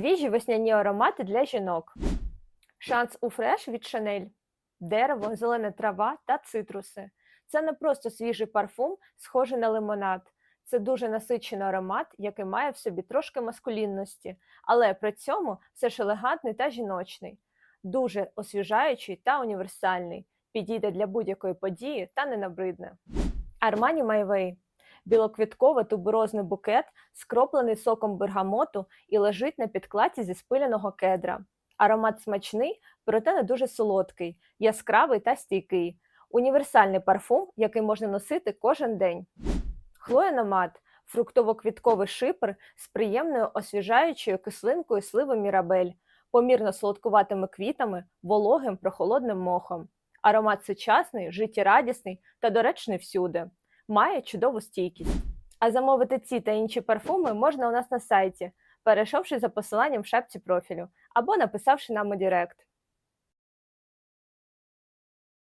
Свіжі весняні аромати для жінок. Шанс у фреш від Шанель. Дерево, зелена трава та цитруси. Це не просто свіжий парфум, схожий на лимонад. Це дуже насичений аромат, який має в собі трошки маскулінності, але при цьому все ж елегантний та жіночний, дуже освіжаючий та універсальний, підійде для будь-якої події та не набридне. Armani Білоквітковий туберозний букет, скроплений соком бергамоту і лежить на підкладці зі спиляного кедра. Аромат смачний, проте не дуже солодкий, яскравий та стійкий. Універсальний парфум, який можна носити кожен день. Хлоя Номад – фруктово-квітковий шипр з приємною освіжаючою кислинкою сливи Мірабель, помірно солодкуватими квітами, вологим прохолодним мохом. Аромат сучасний, життєрадісний та доречний всюди. Має чудову стійкість. А замовити ці та інші парфуми можна у нас на сайті, перейшовши за посиланням в шапці профілю або написавши нам у Директ.